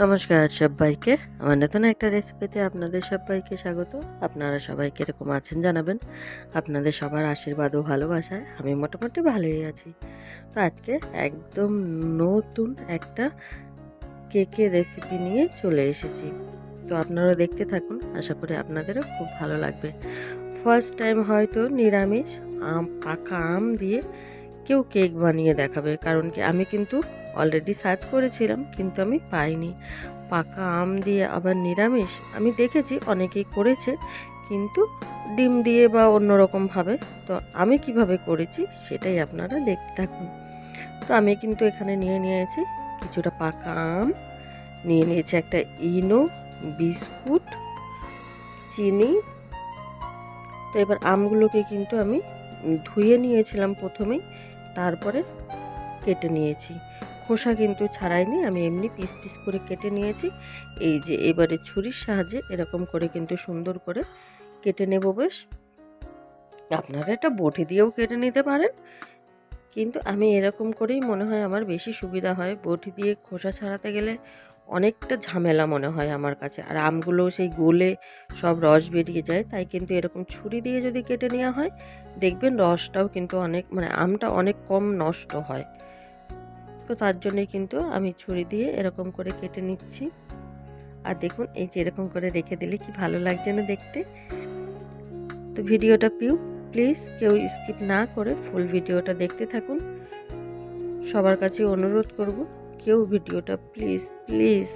নমস্কার সবাইকে। আমার নতুন একটা রেসিপিতে আপনাদের সবাইকে স্বাগত। আপনারা সবাই কীরকম আছেন জানাবেন? আপনাদের সবার আশীর্বাদ ও ভালোবাসায় আমি মোটামুটি ভালোই আছি। তো আজকে একদম নতুন একটা কেকের রেসিপি নিয়ে চলে এসেছি। তো আপনারা দেখতে থাকুন, আশা করি আপনাদেরও খুব ভালো লাগবে। ফার্স্ট টাইম হয়তো নিরামিষ, আম, পাকা আম দিয়ে কেউ কেক বানিয়ে দেখাবে। কারণ কি, আমি কিন্তু অলরেডি সার্চ করেছিলাম, কিন্তু আমি পাইনি। পাকা আম দিয়ে আবার নিরামিষ, আমি দেখেছি, অনেকেই করেছে, কিন্তু ডিম দিয়ে বা অন্য অন্যরকমভাবে। তো আমি কীভাবে করেছি, সেটাই আপনারা দেখতে থাকুন। তো আমি কিন্তু এখানে নিয়ে নিয়েছি কিছুটা পাকা আম, নিয়ে নিয়েছি একটা ইনো, বিস্কুট, চিনি। তো এবার আমগুলোকে কিন্তু আমি ধুয়ে নিয়েছিলাম প্রথমেই। তারপরে কেটে নিয়েছি। খোসা কিন্তু ছাড়াইনি, আমি এমনি পিস পিস করে কেটে নিয়েছি। এই যে এবারে ছুরির সাহায্যে এরকম করে কিন্তু সুন্দর করে কেটে নেব বেশ। আপনারা এটা বটি দিয়েও কেটে নিতে পারেন। কিন্তু আমি এরকম করেই মনে হয় আমার বেশি সুবিধা হয় বটি দিয়ে খোসা ছাড়াতে গেলে অনেকটা ঝামেলা মনে হয় আমার কাছে। আর আমগুলো সেই গোলে সব রস বেরিয়ে যায়, তাই কিন্তু এরকম ছুরি দিয়ে যদি কেটে নেওয়া হয়, দেখবেন রসটাও কিন্তু অনেক মানে আমটা অনেক কম নষ্ট হয়। তো তার জন্যই কিন্তু আমি ছুরি দিয়ে এরকম করে কেটে নিচ্ছি। আর দেখুন, এই যে এরকম করে রেখে দিলে কি ভালো লাগছে না দেখতে। তো ভিডিওটা পিউ, প্লিজ কেউ স্কিপ না করে ফুল ভিডিওটা দেখতে থাকুন। সবার কাছে অনুরোধ করব কেউ ভিডিওটা প্লিজ প্লিজ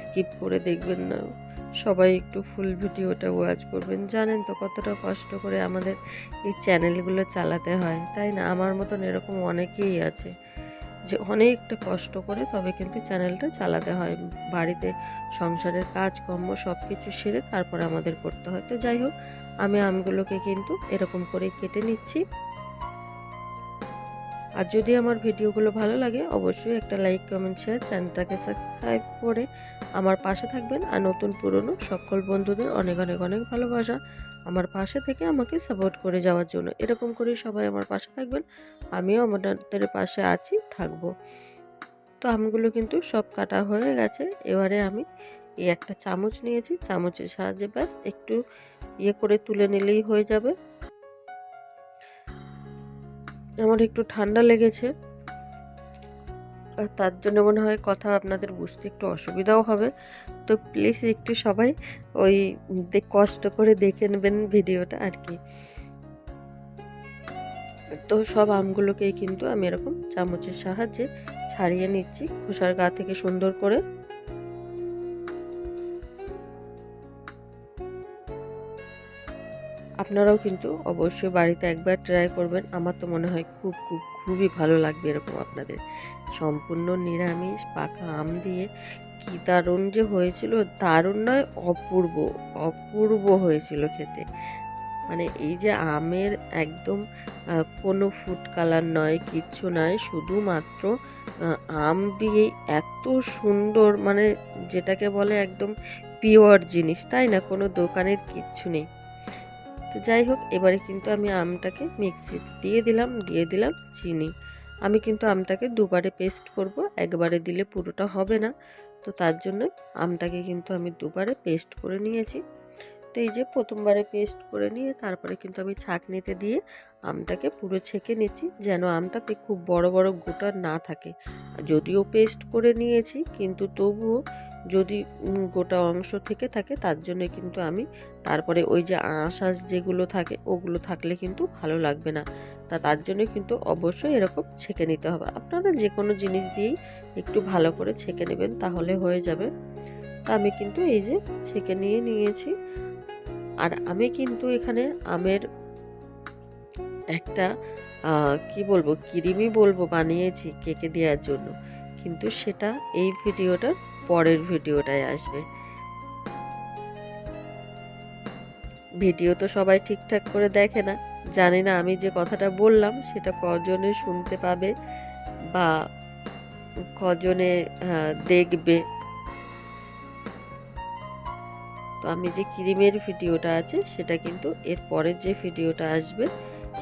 স্কিপ করে দেখবেন না। সবাই একটু ফুল ভিডিওটা ওয়াচ করবেন। জানেন তো কতটা কষ্ট করে আমাদের এই চ্যানেলগুলো চালাতে হয়। তাই না? আমার মতন এরকম অনেকেই আছে যে অনেকটা কষ্ট করে তবে কিন্তু চ্যানেলটা চালাতে হয়। বাড়িতে সংসারের কাজকর্ম সব কিছু সেরে তারপরে আমাদের করতে হয়। তো যাই হোক, আমি আমগুলোকে কিন্তু এরকম করে কেটে নিচ্ছি। আর যদি আমার ভিডিওগুলো ভালো লাগে, অবশ্যই একটা লাইক কমেন্ট শেয়ার চ্যানেলটাকে সাবস্ক্রাইব করে আমার পাশে থাকবেন। আর নতুন পুরনো সকল বন্ধুদের অনেক অনেক অনেক ভালোবাসা আমার পাশে থেকে আমাকে সাপোর্ট করে যাওয়ার জন্য। এরকম করে সবাই আমার পাশে থাকবেন। আমিও আমাদের পাশে আছি, থাকব। তো আমগুলো কিন্তু সব কাটা হয়ে গেছে। এবারে আমি এই একটা চামচ নিয়েছি। চামচের সাহায্যে ব্যাস একটু ইয়ে করে তুলে নিলেই হয়ে যাবে। আমার একটু ঠান্ডা লেগেছে। আর তার জন্য মনে হয় কথা আপনাদের বুঝতে একটু অসুবিধাও হবে। তো প্লিজ একটু সবাই ওই কষ্ট করে দেখে নেবেন ভিডিওটা আর কি। তো সব আমগুলোকেই কিন্তু আমি এরকম চামচের সাহায্যে ছাড়িয়ে নিচ্ছি। খোসার গা থেকে সুন্দর করে। আপনারাও কিন্তু অবশ্যই বাড়িতে একবার ট্রাই করবেন। আমার তো মনে হয় খুব খুব, খুবই ভালো লাগবে এরকম আপনাদের। সম্পূর্ণ নিরামিষ, পাকা আম দিয়ে কি দারুণ যে হয়েছিল, দারুণ নয়, অপূর্ব অপূর্ব হয়েছিল খেতে। মানে এই যে আমের একদম কোনো ফুড কালার নয়, কিচ্ছু নয়, শুধুমাত্র আম দিয়ে এত সুন্দর মানে যেটাকে বলে একদম পিওর জিনিস, তাই না? কোনো দোকানের কিচ্ছু নেই। তো যাই হোক, এবারে কিন্তু আমি আমটাকে মিক্সি দিয়ে দিলাম দিয়ে দিলাম চিনি। আমি কিন্তু আমটাকে দুবারে পেস্ট করব, একবারে দিলে পুরোটা হবে না। তো তার জন্য আমটাকে কিন্তু আমি দুবারে পেস্ট করে নিয়েছি। তো এই যে প্রথমবারে পেস্ট করে নিয়ে তারপরে কিন্তু আমি ছাঁকনিতে দিয়ে আমটাকে পুরো ছেঁকে নিচ্ছি, যেন আমটাতে খুব বড় বড় গোটা না থাকে। যদিও পেস্ট করে নিয়েছি, কিন্তু তবুও যদি গোটা অংশ থেকে থাকে তার জন্য কিন্তু আমি তারপরে ওই যে আঁশ আঁশ যেগুলো থাকে ওগুলো থাকলে কিন্তু ভালো লাগবে না। তা তার জন্য কিন্তু অবশ্যই এরকম ছেঁকে নিতে হবে। আপনারা যে কোনো জিনিস দিয়েই একটু ভালো করে ছেঁকে নেবেন তাহলে হয়ে যাবে। তা আমি কিন্তু এই যে ছেঁকে নিয়ে নিয়েছি। আর আমি কিন্তু এখানে আমের একটা কি বলব, কিরিমি বলব বানিয়েছি কেকে দেওয়ার জন্য। কিন্তু সেটা এই ভিডিওটার পরের ভিডিওটায় আসবে। ভিডিও তো সবাই ঠিকঠাক করে দেখে না। জানি না আমি যে কথাটা বললাম সেটা কজনে শুনতে পাবে বা কজনে দেখবে। তো আমি যে ক্রিমের ভিডিওটা আছে সেটা কিন্তু এর পরের যে ভিডিওটা আসবে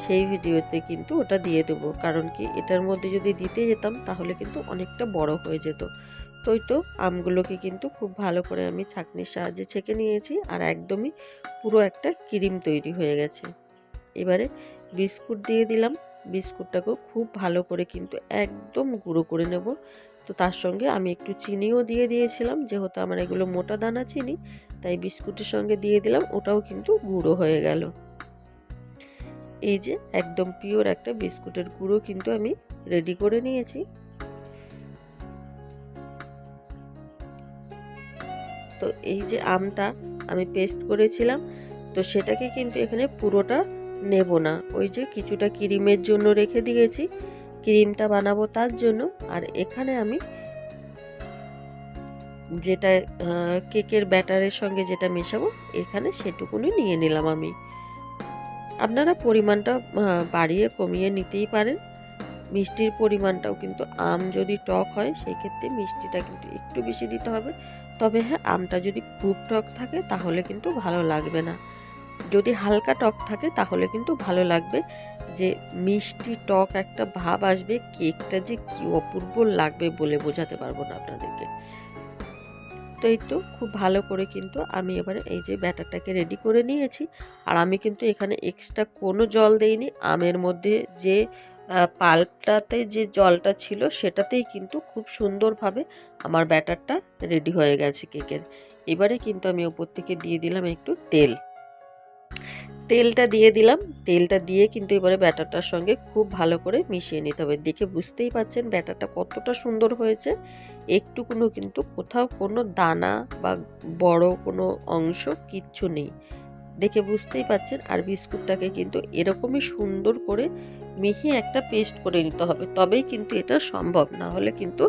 সেই ভিডিওতে কিন্তু ওটা দিয়ে দেবো। কারণ কি এটার মধ্যে যদি দিতে যেতাম তাহলে কিন্তু অনেকটা বড় হয়ে যেত। তো তো আমগুলোকে কিন্তু খুব ভালো করে আমি ছাঁকনির সাহায্যে ছেঁকে নিয়েছি আর একদমই পুরো একটা ক্রিম তৈরি হয়ে গেছে। এবারে বিস্কুট দিয়ে দিলাম। বিস্কুটটাকেও খুব ভালো করে কিন্তু একদম গুঁড়ো করে নেব। তো তার সঙ্গে আমি একটু চিনিও দিয়ে দিয়েছিলাম। যেহেতু আমার এগুলো মোটা দানা চিনি, তাই বিস্কুটের সঙ্গে দিয়ে দিলাম, ওটাও কিন্তু গুঁড়ো হয়ে গেল। এই যে একদম পিওর একটা বিস্কুটের গুঁড়ো কিন্তু আমি রেডি করে নিয়েছি। তো এই যে আমটা আমি পেস্ট করেছিলাম, তো সেটাকে কিন্তু এখানে পুরোটা নেব না। ওই যে কিছুটা ক্রিমের জন্য রেখে দিয়েছি। ক্রিমটা বানাবো তার জন্য। আর এখানে আমি যেটা কেকের ব্যাটারের সঙ্গে যেটা মেশাবো, এখানে সেটুকুনি নিয়ে নিলাম আমি। আপনারা পরিমাণটা বাড়িয়ে কমিয়ে নিতেই পারেন। মিষ্টির পরিমাণটাও কিন্তু আম যদি টক হয় সেই ক্ষেত্রে মিষ্টিটা কিন্তু একটু বেশি দিতে হবে। তবে হ্যাঁ আমটা যদি খুব টক থাকে, তাহলে কিন্তু ভালো লাগবে না। যদি হালকা টক থাকে, তাহলে কিন্তু ভালো লাগবে। যে মিষ্টি টক একটা ভাব আসবে, কেকটা যে কি অপূর্ব লাগবে বলে বোঝাতে পারব না আপনাদেরকে। তো এই তো খুব ভালো করে কিন্তু আমি এবারে এই যে ব্যাটারটাকে রেডি করে নিয়েছি। আর আমি কিন্তু এখানে এক্সট্রা কোনো জল দেইনি। আমের মধ্যে যে পাল্পটাতে যে জলটা ছিল সেটাতেই কিন্তু খুব সুন্দরভাবে আমার ব্যাটারটা রেডি হয়ে গেছে কেকের। এবারে কিন্তু আমি ওপর থেকে দিয়ে দিলাম একটু তেল। তেলটা দিয়ে দিলাম। তেলটা দিয়ে কিন্তু এবারে ব্যাটারটার সঙ্গে খুব ভালো করে মিশিয়ে নিতে হবে। দেখে বুঝতেই পাচ্ছেন ব্যাটারটা কতটা সুন্দর হয়েছে। একটুকুনো কিন্তু কোথাও কোনো দানা বা বড় কোনো অংশ কিচ্ছু নেই। দেখে বুঝতেই পাচ্ছেন আর বিস্কুটটাকে কিন্তু এরকমই সুন্দর করে মিহি একটা পেস্ট করে নিতে হবে। তবেই কিন্তু এটা সম্ভব, না হলে কিন্তু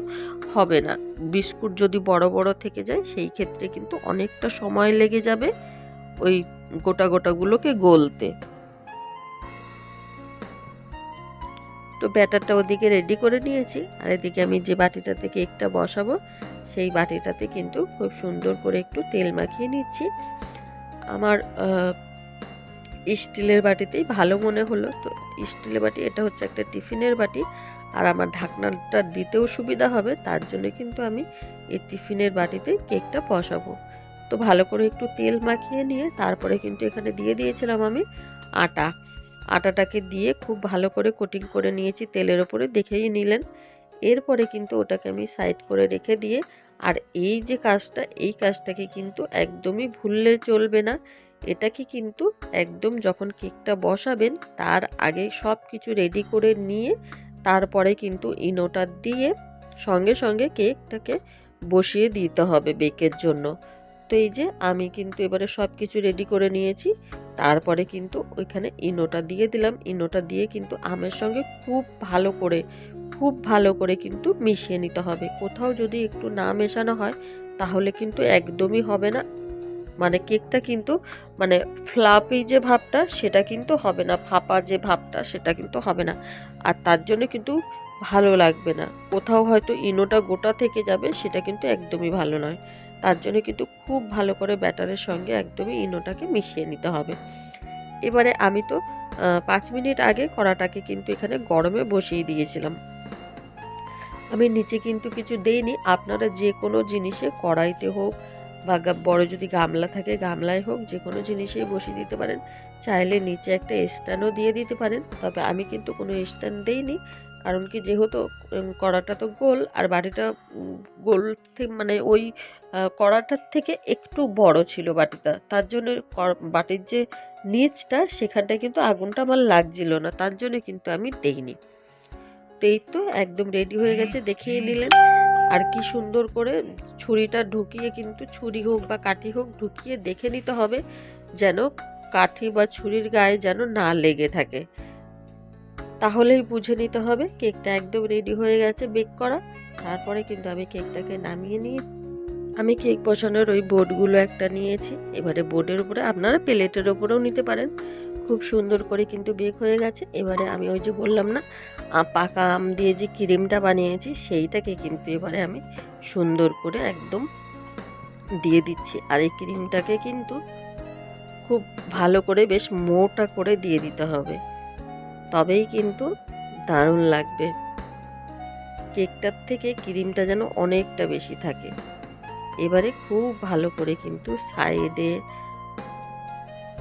হবে না। বিস্কুট যদি বড় বড় থেকে যায়, সেই ক্ষেত্রে কিন্তু অনেকটা সময় লেগে যাবে ওই গোটা গোটাগুলোকে গলতে। তো ব্যাটারটা ওদিকে রেডি করে নিয়েছি। আর এদিকে আমি যে বাটিটাতে কেকটা বসাবো, সেই বাটিটাতে কিন্তু খুব সুন্দর করে একটু তেল মাখিয়ে নিচ্ছি। আমার স্টিলের বাটিতেই ভালো মনে হলো। তো স্টিলের বাটি, এটা হচ্ছে একটা টিফিনের বাটি। আর আমার ঢাকনাটা দিতেও সুবিধা হবে, তার জন্য কিন্তু আমি এই টিফিনের বাটিতে কেকটা বসাবো। তো ভালো করে একটু তেল মাখিয়ে নিয়ে, তারপরে কিন্তু এখানে দিয়ে দিয়েছিলাম আমি আটা। আটাটাকে দিয়ে খুব ভালো করে কোটিং করে নিয়েছি তেলের ওপরে, দেখেই নিলেন। এরপরে কিন্তু ওটাকে আমি সাইড করে রেখে দিয়ে, আর এই যে কাজটা, এই কাজটাকে কিন্তু একদমই ভুললে চলবে না। এটাকে কিন্তু একদম যখন কেকটা বসাবেন, তার আগে সব কিছু রেডি করে নিয়ে, তারপরে কিন্তু ইনোটা দিয়ে সঙ্গে সঙ্গে কেকটাকে বসিয়ে দিতে হবে বেকের জন্য। তো এই যে আমি কিন্তু এবারে সব কিছু রেডি করে নিয়েছি। তারপরে কিন্তু ওইখানে ইনোটা দিয়ে দিলাম। ইনোটা দিয়ে কিন্তু আমের সঙ্গে খুব ভালো করে, খুব ভালো করে কিন্তু মিশিয়ে নিতে হবে। কোথাও যদি একটু না মেশানো হয়, তাহলে কিন্তু একদমই হবে না। মানে কেকটা কিন্তু মানে ফ্লাপি যে ভাবটা, সেটা কিন্তু হবে না। ফাঁপা যে ভাবটা, সেটা কিন্তু হবে না। আর তার জন্য কিন্তু ভালো লাগবে না। কোথাও হয়তো ইনোটা গোটা থেকে যাবে, সেটা কিন্তু একদমই ভালো নয়। তার জন্য কিন্তু খুব ভালো করে ব্যাটারের সঙ্গে একদমই ইনোটাকে মিশিয়ে নিতে হবে। এবারে আমি তো পাঁচ মিনিট আগে কড়াটাকে কিন্তু এখানে গরমে বসিয়ে দিয়েছিলাম। আমি নিচে কিন্তু কিছু দেইনি, আপনারা যে কোনো জিনিসে কড়াইতে হোক বা বড় যদি গামলা থাকে গামলায় হোক যে কোনো জিনিসেই বসিয়ে দিতে পারেন। চাইলে নিচে একটা স্ট্যান্ডও দিয়ে দিতে পারেন, তবে আমি কিন্তু কোনো স্ট্যান্ড দেইনি। কারণ কি যেহেতু কড়াটা তো গোল আর বাটিটা গোল মানে ওই কড়াটার থেকে একটু বড় ছিল বাটিটা। তার জন্য বাটির যে নিচটা সেখানটায় কিন্তু আগুনটা আমার লাগছিল না। তার জন্য কিন্তু আমি দেইনি। তো এই তো একদম রেডি হয়ে গেছে, দেখিয়ে নিলেন আর কি সুন্দর করে ছুরিটা ঢুকিয়ে কিন্তু ছুরি হোক বা কাঠি হোক ঢুকিয়ে দেখে নিতে হবে যেন কাঠি বা ছুরির গায়ে যেন না লেগে থাকে। তাহলেই বুঝে নিতে হবে। কেকটা একদম রেডি হয়ে গেছে বেক করা। তারপরে কিন্তু আমি কেকটাকে নামিয়ে নিয়ে আমি কেক বসানোর ওই বোর্ডগুলো একটা নিয়েছি। এবারে বোর্ডের উপরে আপনারা প্লেটের ওপরেও নিতে পারেন। খুব সুন্দর করে কিন্তু বেক হয়ে গেছে। এবারে আমি ওই যে বললাম না পাকা আম দিয়ে যে ক্রিমটা বানিয়েছি, সেইটাকে কিন্তু এবারে আমি সুন্দর করে একদম দিয়ে দিচ্ছি। আর এই ক্রিমটাকে কিন্তু খুব ভালো করে বেশ মোটা করে দিয়ে দিতে হবে। তবেই কিন্তু দারুণ লাগবে। কেকটার থেকে ক্রিমটা যেন অনেকটা বেশি থাকে। এবারে খুব ভালো করে কিন্তু সাইডে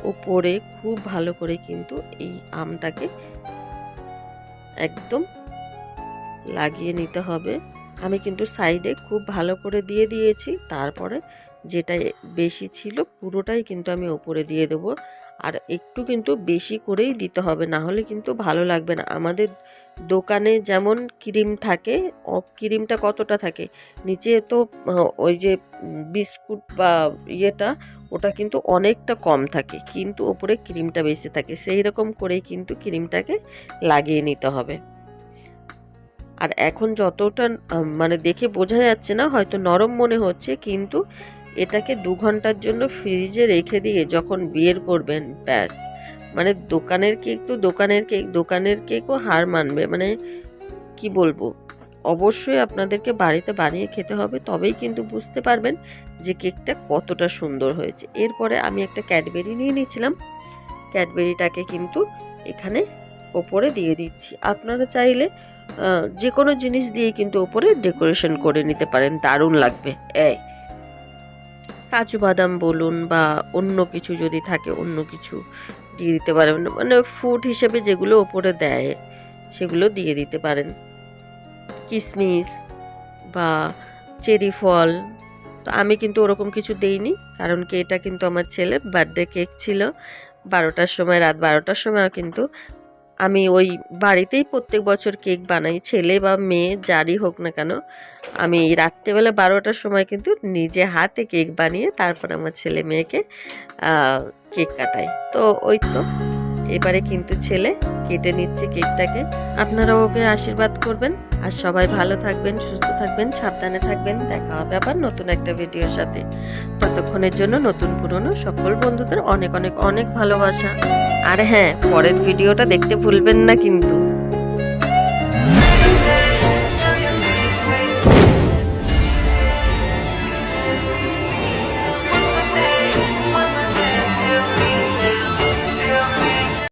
ওপরে খুব ভালো করে কিন্তু এই আমটাকে একদম লাগিয়ে নিতে হবে। আমি কিন্তু সাইডে খুব ভালো করে দিয়ে দিয়েছি। তারপরে যেটা বেশি ছিল পুরোটাই কিন্তু আমি ওপরে দিয়ে দেবো। আর একটু কিন্তু বেশি করেই দিতে হবে, না হলে কিন্তু ভালো লাগবে না। আমাদের দোকানে যেমন ক্রিম থাকে ক্রিমটা কতটা থাকে? নিচে তো ওই যে বিস্কুট বা ইয়েটা, ওটা কিন্তু অনেকটা কম থাকে, কিন্তু ওপরে ক্রিমটা বেশি থাকে। সেই রকম করেই কিন্তু ক্রিমটাকে লাগিয়ে নিতে হবে। আর এখন যতটা মানে দেখে বোঝা যাচ্ছে না, হয়তো নরম মনে হচ্ছে, কিন্তু এটাকে দু ঘণ্টার জন্য ফ্রিজে রেখে দিয়ে যখন বের করবেন, ব্যাস। মানে দোকানের কেক তো দোকানের কেক, দোকানের কেকও হার মানবে। মানে কি বলব? অবশ্যই আপনাদেরকে বাড়িতে বানিয়ে খেতে হবে, তবেই কিন্তু বুঝতে পারবেন যে কেকটা কতটা সুন্দর হয়েছে। এরপরে আমি একটা ক্যাডবেরি নিয়ে নিয়েছিলাম। ক্যাডবেরিটাকে কিন্তু এখানে ওপরে দিয়ে দিচ্ছি। আপনারা চাইলে যে কোনো জিনিস দিয়ে কিন্তু ওপরে ডেকোরেশন করে নিতে পারেন। দারুণ লাগবে। এই। কাজু বাদাম বলুন বা অন্য কিছু যদি থাকে, অন্য কিছু দিয়ে দিতে পারেন। মানে ফুড হিসেবে যেগুলো ওপরে দেয়, সেগুলো দিয়ে দিতে পারেন। কিশমিশ বা চেরি ফল, তো আমি কিন্তু ওরকম কিছু দেইনি, কারণ কি এটা কিন্তু আমার ছেলে বার্থডে কেক ছিল। বারোটার সময়, রাত বারোটার সময় কিন্তু আমি ওই বাড়িতেই প্রত্যেক বছর কেক বানাই, ছেলে বা মেয়ে যারই হোক না কেন। আমি রাত্রেবেলা বারোটার সময় কিন্তু নিজে হাতে কেক বানিয়ে তারপর আমার ছেলে মেয়েকে কেক কাটাই। তো ওই তো, এবারে কিন্তু ছেলে কেটে নিচ্ছে কেকটাকে। আপনারা ওকে আশীর্বাদ করবেন। আর সবাই ভালো থাকবেন, সুস্থ থাকবেন, সাবধানে থাকবেন। দেখা হবে আবার নতুন একটা ভিডিওর সাথে। ততক্ষণের জন্য নতুন পুরনো সকল বন্ধুদের অনেক অনেক অনেক ভালোবাসা। আর হ্যাঁ পরের ভিডিওটা দেখতে ভুলবেন না কিন্তু।